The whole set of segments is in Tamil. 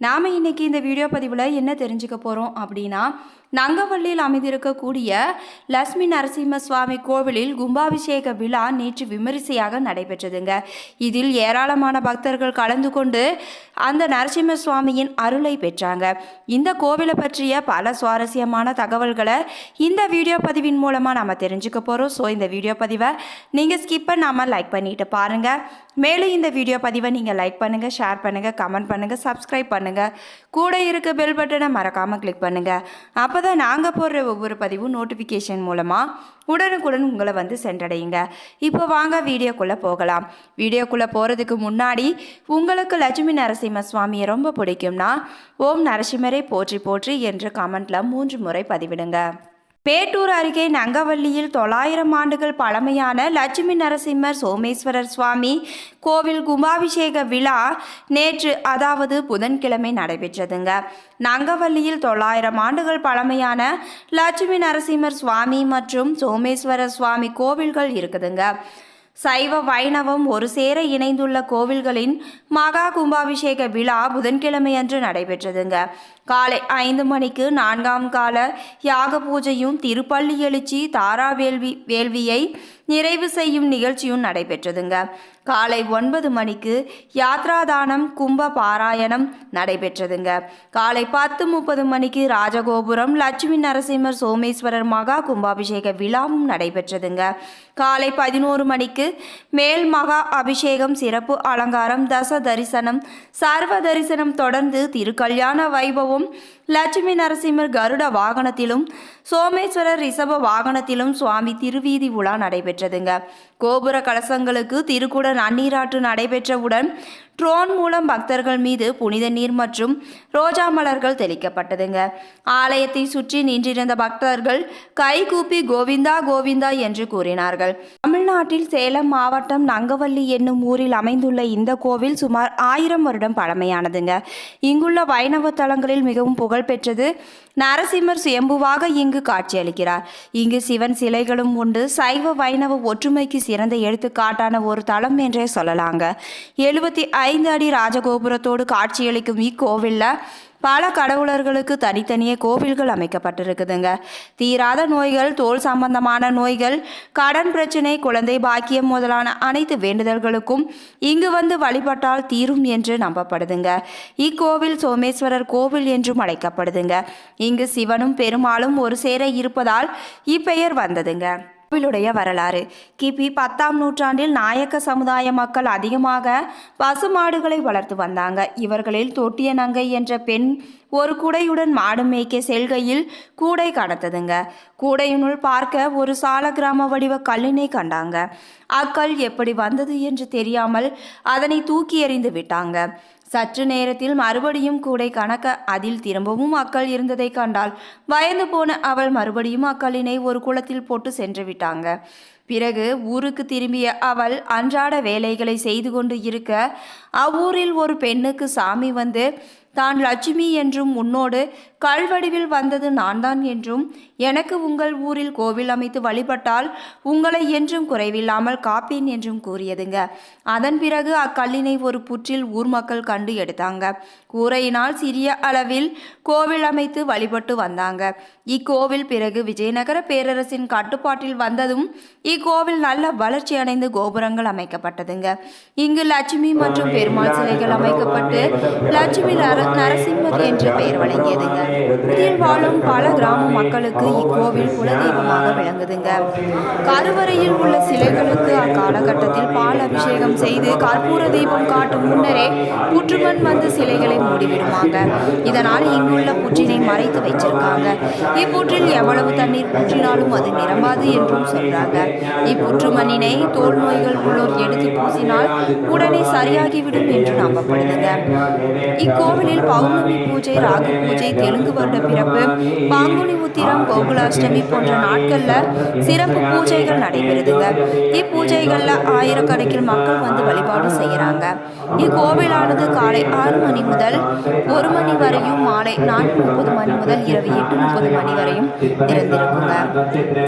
நாம் இன்றைக்கி இந்த வீடியோ பதிவில் என்ன தெரிஞ்சுக்க போகிறோம் அப்படின்னா நங்கவள்ளியில் அமைந்திருக்கக்கூடிய லட்சுமி நரசிம்ம சுவாமி கோவிலில் கும்பாபிஷேக விழா நேற்று விமரிசையாக நடைபெற்றதுங்க. இதில் ஏராளமான பக்தர்கள் கலந்து கொண்டு அந்த நரசிம்ம சுவாமியின் அருளை பெற்றாங்க. இந்த கோவிலை பற்றிய பல சுவாரஸ்யமான தகவல்களை இந்த வீடியோ பதிவின் மூலமாக நம்ம தெரிஞ்சுக்க போகிறோம் ஸோ இந்த வீடியோ பதிவை நீங்கள் ஸ்கிப் பண்ணாமல் லைக் பண்ணிட்டு பாருங்கள் மேலும் இந்த வீடியோ பதிவை நீங்கள் லைக் பண்ணுங்கள் ஷேர் பண்ணுங்கள் கமெண்ட் பண்ணுங்கள் சப்ஸ்கிரைப் பண்ணுங்கள் கூட இருக்க பெல் பட்டனை மறக்காமல் கிளிக் பண்ணுங்கள் அப்போ தான் நாங்கள் போடுற ஒவ்வொரு பதிவும் நோட்டிஃபிகேஷன் மூலமாக உடனுக்குடன் உங்களை வந்து சென்றடையுங்க. இப்போ வாங்க வீடியோக்குள்ளே போகலாம். வீடியோக்குள்ளே போகிறதுக்கு முன்னாடி உங்களுக்கு லட்சுமி நரசிம்ம சுவாமியை ரொம்ப பிடிக்கும்னா ஓம் நரசிம்மரை போற்றி போற்றி என்று கமெண்ட்டில் மூன்று முறை பதிவிடுங்க. பேட்டூர் அருகே நங்கவள்ளியில் தொள்ளாயிரம் ஆண்டுகள் பழமையான லட்சுமி நரசிம்மர் சோமேஸ்வரர் சுவாமி கோவில் கும்பாபிஷேக விழா நேற்று அதாவது புதன்கிழமை நடைபெற்றதுங்க. நங்கவள்ளியில் தொள்ளாயிரம் ஆண்டுகள் பழமையான லட்சுமி நரசிம்மர் சுவாமி மற்றும் சோமேஸ்வரர் சுவாமி கோவில்கள் இருக்குதுங்க. சைவ வைணவம் ஒரு சேர இணைந்துள்ள கோவில்களின் மகா கும்பாபிஷேக விழா புதன்கிழமை அன்று நடைபெற்றதுங்க. காலை ஐந்து மணிக்கு நான்காம் கால யாக பூஜையும் திருப்பள்ளி எழுச்சி தாரா வேள்வி வேள்வியை நிறைவு செய்யும் நிகழ்ச்சியும் நடைபெற்றதுங்க. காலை ஒன்பது மணிக்கு யாத்ராதானம் கும்ப பாராயணம் நடைபெற்றதுங்க. காலை பத்து முப்பது மணிக்கு ராஜகோபுரம் லட்சுமி நரசிம்மர் சோமேஸ்வரர் மகா கும்பாபிஷேக விழாவும் நடைபெற்றதுங்க. காலை பதினோரு மணிக்கு மேல் மகா அபிஷேகம் சிறப்பு அலங்காரம் தச தரிசனம் சர்வ தரிசனம் தொடர்ந்து திருக்கல்யாண வைபவம் லட்சுமி நரசிம்மர் கருட வாகனத்திலும் சோமேஸ்வரர் ரிஷப வாகனத்திலும் சுவாமி திருவீதி உலா நடைபெற்றதுங்க. கோபுர கலசங்களுக்கு திருக்குட நன்னீராற்று நடைபெற்றவுடன் ட்ரோன் மூலம் பக்தர்கள் மீது புனித நீர் மற்றும் ரோஜா மலர்கள் தெளிக்கப்பட்டதுங்க. ஆலயத்தை சுற்றி நின்றிருந்த பக்தர்கள் கைகூப்பி கோவிந்தா கோவிந்தா என்று கூறினார்கள். தமிழ்நாட்டில் சேலம் மாவட்டம் நங்கவல்லி என்னும் ஊரில் அமைந்துள்ள இந்த கோவில் சுமார் ஆயிரம் வருடம் பழமையானதுங்க. இங்குள்ள வைணவ தலங்களில் மிகவும் புகழ் புகழ்பெற்றது. நரசிம்மர் சுயம்புவாக இங்கு காட்சியளிக்கிறார். இங்கு சிவன் சிலைகளும் உண்டு. சைவ வைணவ ஒற்றுமைக்கு சிறந்த எடுத்துக்காட்டான ஒரு தலம் என்றே சொல்லலாங்க. எழுபத்தி ஐந்து அடி ராஜகோபுரத்தோடு காட்சியளிக்கும் இக்கோவிலில் பல கடவுளர்களுக்கு தனித்தனியே கோவில்கள் அமைக்கப்பட்டிருக்குதுங்க. தீராத நோய்கள் தோல் சம்பந்தமான நோய்கள் கடன் பிரச்சனை குழந்தை பாக்கியம் முதலான அனைத்து வேண்டுதல்களுக்கும் இங்கு வந்து வழிபட்டால் தீரும் என்று நம்பப்படுதுங்க. இக்கோவில் சோமேஸ்வரர் கோவில் என்றும் அழைக்கப்படுதுங்க. இங்கு சிவனும் பெருமாளும் ஒரு சேர இருப்பதால் இப்பெயர் வந்ததுங்க. கோவிலுடைய வரலாறு. கிபி பத்தாம் நூற்றாண்டில் நாயக்க சமுதாய மக்கள் அதிகமாக பசுமாடுகளை வளர்த்து வந்தாங்க. இவர்களில் தொட்டிய நங்கை என்ற பெண் ஒரு கூடையுடன் மாடு மேய்க்க செல்கையில் கூடை கடத்ததுங்க. கூடையினுள் பார்க்க ஒரு சால கிராம வடிவ கல்லினை கண்டாங்க. அக்கல் எப்படி வந்தது என்று தெரியாமல் அதனை தூக்கி எறிந்து விட்டாங்க. சற்று நேரத்தில் மறுபடியும் கூடை கணக்க அதில் திரும்பவும் அக்கள் இருந்ததை கண்டால் பயந்து போன அவள் மறுபடியும் அக்களினை ஒரு குளத்தில் போட்டு சென்று விட்டாங்க. பிறகு ஊருக்கு திரும்பிய அவள் அன்றாட வேலைகளை செய்து கொண்டு இருக்க அவ்வூரில் ஒரு பெண்ணுக்கு சாமி வந்து தான் லட்சுமி என்றும் உன்னோடு கல்வடிவில் வந்தது நான் தான் என்றும் எனக்கு உங்கள் ஊரில் கோவில் அமைத்து வழிபட்டால் உங்களை என்றும் குறைவில்லாமல் காப்பேன் என்றும் கூறியதுங்க. அதன் பிறகு அக்கல்லினை ஒரு புற்றில் ஊர் மக்கள் கண்டு எடுத்தாங்க. கூரையினால் சிறிய அளவில் கோவில் அமைத்து வழிபட்டு வந்தாங்க. இக்கோவில் பிறகு விஜயநகர பேரரசின் கட்டுப்பாட்டில் வந்ததும் இக்கோவில் நல்ல வளர்ச்சி அடைந்து கோபுரங்கள் அமைக்கப்பட்டதுங்க. இங்கு லட்சுமி மற்றும் பெருமாள் சிலைகள் அமைக்கப்பட்டு லட்சுமி நரசிம்மர் என்று பெயர் வழங்கியதுங்க. இதில் வாழும் பல கிராம மக்களுக்கு இக்கோவில் குலதெய்வமாக விளங்குதுங்க. கருவறையில் உள்ள சிலைகளுக்கு அக்காலகட்டத்தில் பால் அபிஷேகம் செய்து கற்பூர தீபம் காட்டும் முன்னரே புற்றுமண் வந்து சிலைகளை மூடிவிடுவாங்க. இதனால் இங்குள்ள புற்றினை மறைத்து வச்சிருக்காங்க. இப்புற்றில் எவ்வளவு தண்ணீர் ஊற்றினாலும் அது நிரம்பாது என்றும் சொல்றாங்க. இப்புற்று மண்ணினை தோல் நோய்கள் உள்ளோர் எடுத்து பூசினால் உடனே சரியாகிவிடும் என்று நம்பப்படுதுங்க. இக்கோவிலில் பௌர்ணமி பூஜை ராகு பூஜை தெலுங்கு நான்கு வருட பிறப்பு பாங்குனி உத்திரம் கோகுலாஷ்டமி போன்ற நாட்கள்ல சிறப்பு பூஜைகள் நடைபெறுதுங்க. இப்பூஜைகள்ல ஆயிரக்கணக்கில் மக்கள் வந்து வழிபாடு செய்யறாங்க. இக்கோவிலானது காலை ஆறு மணி முதல் ஒரு மணி வரையும் மாலை நான்கு முப்பது மணி முதல் இரவு எட்டு முப்பது மணி வரையும் திறந்திருக்குங்க.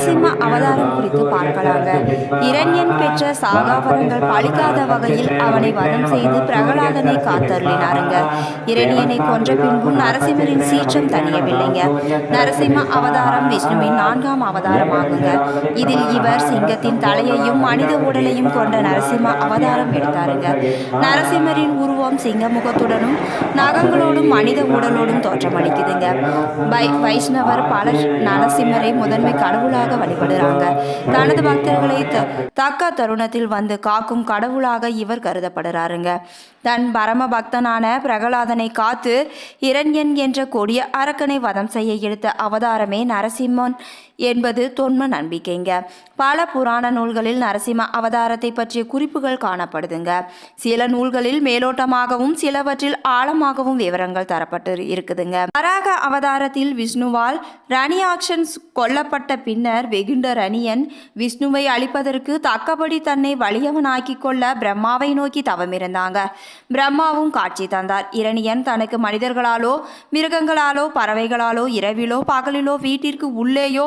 சிம்ம அவதாரம் குறித்து பார்க்கலாங்க. இரண்யன் பெற்ற சாகாபரங்கள் பழிக்காத வகையில் அவனை வதம் செய்து பிரகலாதனை காத்தருளினாருங்க. இரணியனை கொன்ற பின்பும் நரசிம்மரின் சீற்ற சீற்றம் தணியவில்லைங்க நரசிம்ம அவதாரம் விஷ்ணுவின் நான்காம் அவதாரமாகுங்க இதில் இவர் சிங்கத்தின் தலையையும் மனித உடலையும் கொண்ட நரசிம்ம அவதாரம் எடுத்தாருங்க நரசிம்மரின் உருவம் சிங்க முகத்துடனும் நகங்களோடும் மனித உடலோடும் தோற்றமளிக்குதுங்க. வை வைஷ்ணவர் பல நரசிம்மரை முதன்மை கடவுளாக வழிபடுறாங்க. தனது பக்தர்களை தக்க தருணத்தில் வந்து காக்கும் கடவுளாக இவர் கருதப்படுறாருங்க. தன் பரம பக்தனான பிரகலாதனை காத்து இரண்யன் என்ற கொடிய அரக்கனை வதம் செய்ய எடுத்த அவதாரமே நரசிம்மன். என்பது தொன்ம நம்பிக்கைங்க. பல புராண நூல்களில் நரசிம்ம அவதாரத்தை பற்றிய குறிப்புகள் காணப்படுதுங்க. சில நூல்களில் மேலோட்டமாகவும் சிலவற்றில் ஆழமாகவும் விவரங்கள் தரப்பட்டு இருக்குதுங்க. வராக அவதாரத்தில் விஷ்ணுவால் ரணியாக்ஷன் கொல்லப்பட்ட பின்னர் வெகுண்ட ரணியன் விஷ்ணுவை அழிப்பதற்கு தக்கபடி தன்னை வலியவனாக்கி கொள்ள பிரம்மாவை நோக்கி தவமிருந்தாங்க. பிரம்மாவும் காட்சி தந்தார். இரணியன் தனக்கு மனிதர்களாலோ மிருகங்களாலோ பறவைகளாலோ இரவிலோ பகலிலோ வீட்டிற்கு உள்ளேயோ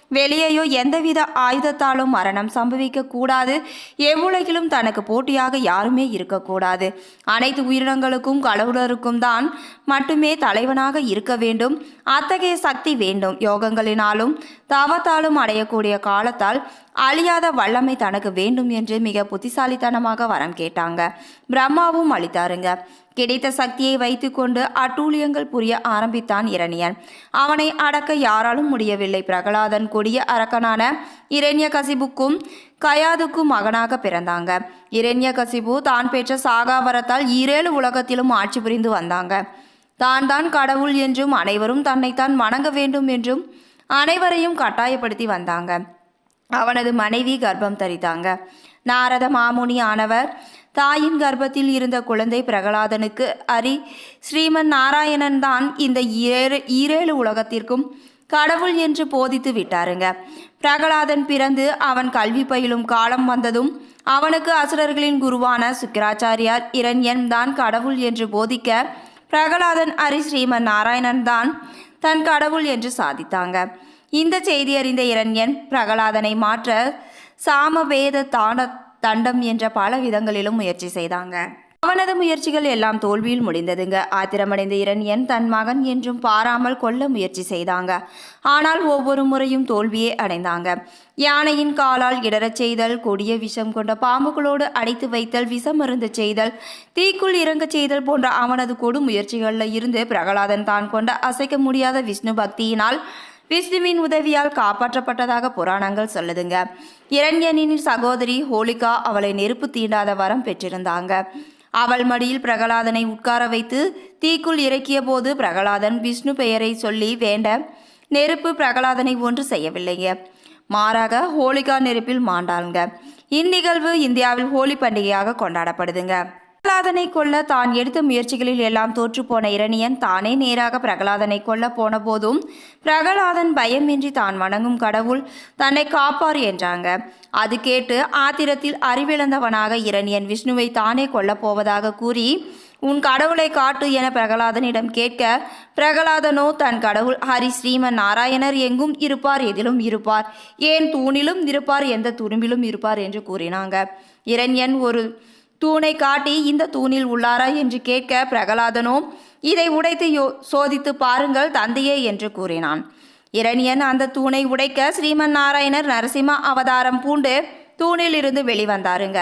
வெளியேயோ எந்தவித ஆயுதத்தாலும் மரணம் சம்பவிக்க கூடாது. எவ்வுலகிலும் தனக்கு போட்டியாக யாருமே இருக்கக்கூடாது அனைத்து உயிரினங்களுக்கும் கடவுளருக்கும் தான் மட்டுமே தலைவனாக இருக்க வேண்டும். அத்தகைய சக்தி வேண்டும். யோகங்களினாலும் தவத்தாலும் அடையக்கூடிய காலத்தால் அழியாத வல்லமை தனக்கு வேண்டும் என்று மிக புத்திசாலித்தனமாக வரம் கேட்டாங்க. பிரம்மாவும் அளித்தாருங்க. கிடைத்த சக்தியை வைத்துக்கொண்டு அட்டூழியங்கள் புரிய ஆரம்பித்தான் இரணியன். அவனை அடக்க யாராலும் முடியவில்லை. பிரகலாதன் கொடிய அரக்கனான இரண்ய கசிபுக்கும் கயாதுக்கும் மகனாக பிறந்தாங்க. இரண்ய கசிபு தான் பெற்ற சாகாவரத்தால் ஈரேழு உலகத்திலும் ஆட்சி புரிந்து வந்தாங்க. தான் தான் கடவுள் என்றும் அனைவரும் தன்னைத்தான் வணங்க வேண்டும் என்றும் அனைவரையும் கட்டாயப்படுத்தி வந்தாங்க. அவனது மனைவி கர்ப்பம் தரித்தாங்க. நாரத மாமுனி ஆனவர் தாயின் கர்ப்பத்தில் இருந்த குழந்தை பிரகலாதனுக்கு அரி ஸ்ரீமன் நாராயணன் தான் இந்த ஈரேழு ஈரேழு உலகத்திற்கும் கடவுள் என்று போதித்து விட்டாருங்க. பிரகலாதன் பிறந்து அவன் கல்வி பயிலும் காலம் வந்ததும் அவனுக்கு அசுரர்களின் குருவான சுக்கிராச்சாரியார் இரண்யன் தான் கடவுள் என்று போதிக்க பிரகலாதன் அரி ஸ்ரீமன் நாராயணன் தான் தன் கடவுள் என்று சாதித்தாங்க. இந்த செய்தி அறிந்த இரண்யன் பிரகலாதனை மாற்ற சாமவேத தான தண்டம் என்ற பல விதங்களிலும் முயற்சி செய்தாங்க. அவனது முயற்சிகள் எல்லாம் தோல்வியில் முடிந்ததுங்க. ஆத்திரமடைந்த இரண்யன் தன் மகன் என்றும் பாராமல் கொல்ல முயற்சி செய்தாங்க. ஆனால் ஒவ்வொரு முறையும் தோல்வியே அடைந்தாங்க. யானையின் காலால் இடறச் செய்தல் கொடிய விஷம் கொண்ட பாம்புகளோடு அடைத்து வைத்தல் விஷம் மருந்து செய்தல் தீக்குள் இறங்கச் செய்தல் போன்ற அவனது கொடு முயற்சிகளில் இருந்து பிரகலாதன் தான் கொண்ட அசைக்க முடியாத விஷ்ணு பக்தியினால் விஷ்ணுவின் உதவியால் காப்பாற்றப்பட்டதாக புராணங்கள் சொல்லுதுங்க. இரண்யனின் சகோதரி ஹோலிகா அவளை நெருப்பு தீண்டாத வரம் பெற்றிருந்தாங்க. அவள் மடியில் பிரகலாதனை உட்கார வைத்து தீக்குள் இறக்கிய போது பிரகலாதன் விஷ்ணு பெயரை சொல்லி வேண்ட நெருப்பு பிரகலாதனை ஒன்று செய்யவில்லைங்க. மாறாக ஹோலிகா நெருப்பில் மாண்டாளுங்க. இந்நிகழ்வு இந்தியாவில் ஹோலி பண்டிகையாக கொண்டாடப்படுதுங்க. பிரகலாதனை கொல்ல தான் எடுத்த முயற்சிகளில் எல்லாம் தோற்றுப்போன இரணியன் தானே நேராக பிரகலாதனை கொல்ல போன போதும் பிரகலாதன் பயமின்றி தான் வணங்கும் கடவுள் தன்னை காப்பார் என்றாங்க. அது கேட்டு ஆத்திரத்தில் அறிவிழந்தவனாக இரணியன் விஷ்ணுவை தானே கொல்லப் போவதாக கூறி உன் கடவுளை காட்டு என பிரகலாதனிடம் கேட்க பிரகலாதனோ தன் கடவுள் ஹரி ஸ்ரீமன் நாராயணர் எங்கும் இருப்பார் எதிலும் இருப்பார்? ஏன் தூணிலும் இருப்பார் எந்த துரும்பிலும் இருப்பார்? என்று கூறினாங்க. இரண்யன் ஒரு தூணை காட்டி இந்த தூணில் உள்ளாரா என்று கேட்க பிரகலாதனோ இதை உடைத்து யோ சோதித்து பாருங்கள் தந்தையே என்று கூறினான். இரணியன் அந்த தூணை உடைக்க ஸ்ரீமன் நாராயணர் நரசிம்ம அவதாரம் பூண்டு தூணில் இருந்து வெளிவந்தாருங்க.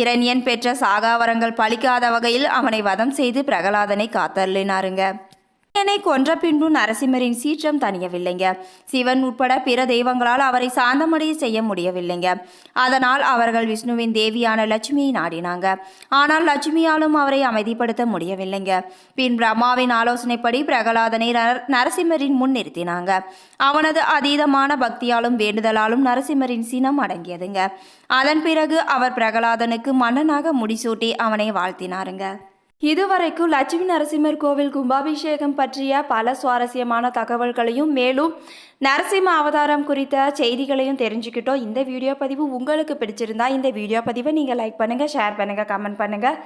இரணியன் பெற்ற சாகாவரங்கள் பழிக்காத வகையில் அவனை வதம் செய்து பிரகலாதனை காத்தருளினாருங்க. என்னை கொன்ற பின்பு நரசிம்மரின் சீற்றம் தணியவில்லைங்க. சிவன் உட்பட பிற தெய்வங்களால் அவரை சாந்தமடைய செய்ய முடியவில்லைங்க. அதனால் அவர்கள் விஷ்ணுவின் தேவியான லட்சுமியை நாடினாங்க. ஆனால் லட்சுமியாலும் அவரை அமைதிப்படுத்த முடியவில்லைங்க. பின் பிரம்மாவின் ஆலோசனைப்படி பிரகலாதனை நர- நரசிம்மரின் முன் நிறுத்தினாங்க. அவனது அதீதமான பக்தியாலும் வேண்டுதலாலும் நரசிம்மரின் சினம் அடங்கியதுங்க. அதன் பிறகு அவர் பிரகலாதனுக்கு மன்னனாக முடிசூட்டி அவனை வாழ்த்தினாருங்க. இதுவரைக்கும் லட்சுமி நரசிம்மர் கோவில் கும்பாபிஷேகம் பற்றிய பல சுவாரஸ்யமான தகவல்களையும் மேலும் நரசிம்ம அவதாரம் குறித்த செய்திகளையும் தெரிஞ்சுக்கிட்டோம். இந்த வீடியோ பதிவு உங்களுக்கு பிடிச்சிருந்தா இந்த வீடியோ பதிவை நீங்கள் லைக் பண்ணுங்கள் ஷேர் பண்ணுங்கள் கமெண்ட் பண்ணுங்கள்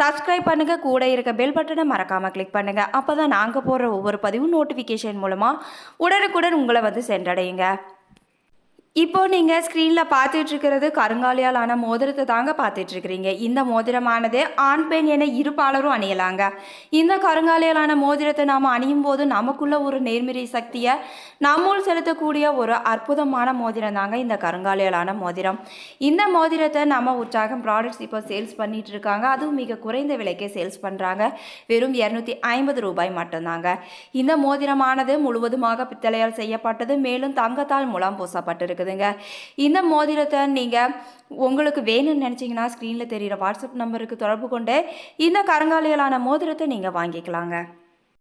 சப்ஸ்கிரைப் பண்ணுங்கள் கூட இருக்க பெல் பட்டனை மறக்காமல் கிளிக் பண்ணுங்கள் அப்போ தான் நாங்கள் போடுற ஒவ்வொரு பதிவும் நோட்டிஃபிகேஷன் மூலமாக உடனுக்குடன் உங்களை வந்து சென்றடையுங்க. இப்போ நீங்கள் ஸ்க்ரீனில் பார்த்துட்டு இருக்கிறது கருங்காலியாலான மோதிரத்தை தாங்க பார்த்துட்டு இருக்கிறீங்க இந்த மோதிரமானது ஆண் பெண் என இருப்பாளரும் அணியலாங்க. இந்த கருங்காலியாலான மோதிரத்தை நாம் அணியும் போது நமக்குள்ள ஒரு நேர்மறை சக்தியை நம்முள் செலுத்தக்கூடிய ஒரு அற்புதமான மோதிரம் தாங்க இந்த கருங்காலியாலான மோதிரம். இந்த மோதிரத்தை நம்ம உற்சாகம் ப்ராடக்ட்ஸ் இப்போ சேல்ஸ் பண்ணிட்டு இருக்காங்க அதுவும் மிக குறைந்த விலைக்கே சேல்ஸ் பண்ணுறாங்க வெறும் இரநூத்தி ஐம்பது ரூபாய் மட்டும்தாங்க. இந்த மோதிரமானது முழுவதுமாக பித்தளையால் செய்யப்பட்டது. மேலும் தங்கத்தால் முலாம் இருக்குதுங்க இந்த மோதிரத்தை நீங்கள் உங்களுக்கு வேணும்னு நினச்சிங்கன்னா ஸ்க்ரீனில் தெரிகிற வாட்ஸ்அப் நம்பருக்கு தொடர்பு கொண்டு இந்த கருங்காலிகளான மோதிரத்தை நீங்கள் வாங்கிக்கலாங்க.